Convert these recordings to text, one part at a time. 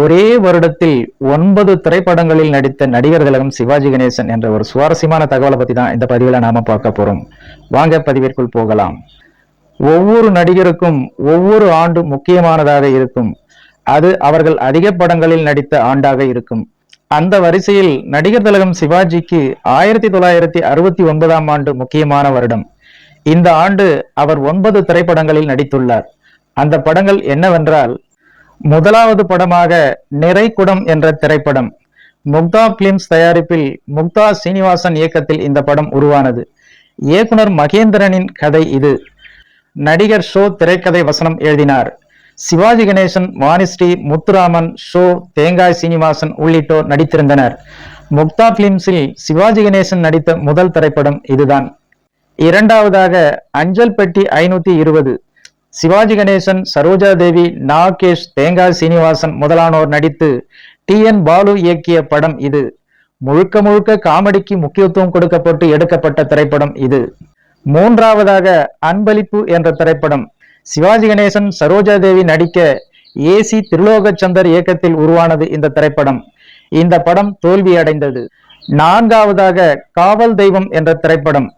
ஒரே வருடத்தில் ஒன்பது திரைப்படங்களில் நடித்த நடிகர் திலகம் சிவாஜி கணேசன் என்ற ஒரு சுவாரஸ்யமான தகவலை பத்தி தான் இந்த பதிவில் நாம பார்க்க போறோம். வாங்க பதிவிற்குள் போகலாம். ஒவ்வொரு நடிகருக்கும் ஒவ்வொரு ஆண்டு முக்கியமானதாக இருக்கும். அது அவர்கள் அதிக படங்களில் நடித்த ஆண்டாக இருக்கும். அந்த வரிசையில் நடிகர் திலகம் சிவாஜிக்கு ஆயிரத்தி தொள்ளாயிரத்தி அறுபத்தி ஒன்பதாம் ஆண்டு முக்கியமான வருடம். இந்த ஆண்டு அவர் ஒன்பது திரைப்படங்களில் நடித்துள்ளார். அந்த படங்கள் என்னவென்றால் முதலாவது படமாக நிறைகுடம் என்ற திரைப்படம். முக்தா பிலிம்ஸ் தயாரிப்பில் முக்தா சீனிவாசன் இயக்கத்தில் இந்த படம் உருவானது. இயக்குனர் மகேந்திரனின் கதை இது. நடிகர் ஷோ திரைக்கதை வசனம் எழுதினார். சிவாஜி கணேசன் வாணிஸ்ரீ முத்துராமன் ஷோ தேங்காய் சீனிவாசன் உள்ளிட்டோர் நடித்திருந்தனர். முக்தா பிலிம்ஸில் சிவாஜி கணேசன் நடித்த முதல் திரைப்படம் இதுதான். இரண்டாவதாக அஞ்சல் பெட்டி ஐநூத்தி இருபது. சிவாஜி கணேசன் சரோஜா தேவி நாகேஷ் தேங்காய் சீனிவாசன் முதலானோர் நடித்து டி. என். பாலு இயக்கிய படம் இது. முழுக்க முழுக்க காமெடிக்கு முக்கியத்துவம் கொடுக்கப்பட்டு எடுக்கப்பட்ட திரைப்படம் இது. மூன்றாவதாக அன்பளிப்பு என்ற திரைப்படம். சிவாஜி கணேசன் சரோஜா தேவி நடிக்க ஏசி திருலோகச்சந்தர் இயக்கத்தில் உருவானது இந்த திரைப்படம். இந்த படம் தோல்வியடைந்தது. நான்காவதாக காவல் தெய்வம் என்ற திரைப்படம்.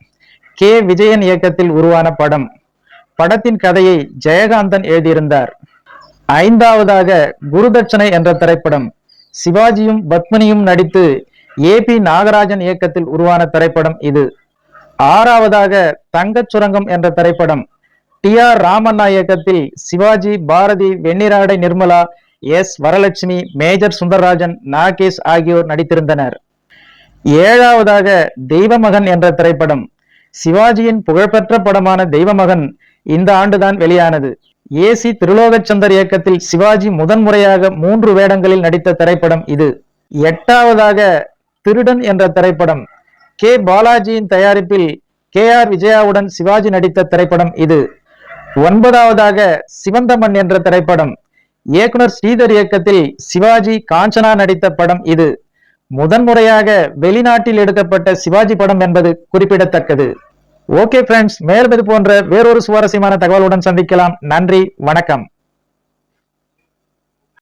கே. விஜயன் இயக்கத்தில் உருவான படம். படத்தின் கதையை ஜெயகாந்தன் எழுதியிருந்தார். ஐந்தாவதாக குருதட்சணை என்ற திரைப்படம். சிவாஜியும் பத்மினியும் நடித்து ஏ பி நாகராஜன் இயக்கத்தில் உருவான திரைப்படம் இது. ஆறாவதாக தங்கச் சுரங்கம் என்ற திரைப்படம். டி ஆர் ராமண்ணா இயக்கத்தில் சிவாஜி பாரதி வெண்ணிராடை நிர்மலா எஸ் வரலட்சுமி மேஜர் சுந்தரராஜன் நாகேஷ் ஆகியோர் நடித்திருந்தனர். ஏழாவதாக தெய்வமகன் என்ற திரைப்படம். சிவாஜியின் புகழ்பெற்ற படமான தெய்வமகன் இந்த ஆண்டுதான் வெளியானது. ஏசி திருலோகச்சந்தர் இயக்கத்தில் சிவாஜி முதன்முறையாக மூன்று வேடங்களில் நடித்த திரைப்படம் இது. எட்டாவதாக திருடன் என்ற திரைப்படம். கே பாலாஜியின் தயாரிப்பில் கே ஆர் விஜயாவுடன் சிவாஜி நடித்த திரைப்படம் இது. ஒன்பதாவதாக சிவந்தமன் என்ற திரைப்படம். இயக்குனர் ஸ்ரீதர் இயக்கத்தில் சிவாஜி காஞ்சனா நடித்த படம் இது. முதன்முறையாக வெளிநாட்டில் எடுக்கப்பட்ட சிவாஜி படம் என்பது குறிப்பிடத்தக்கது. ஓகே ஃப்ரெண்ட்ஸ் மேலும் இது போன்ற வேறொரு சுவாரஸ்யமான தகவலுடன் சந்திக்கலாம். நன்றி. வணக்கம்.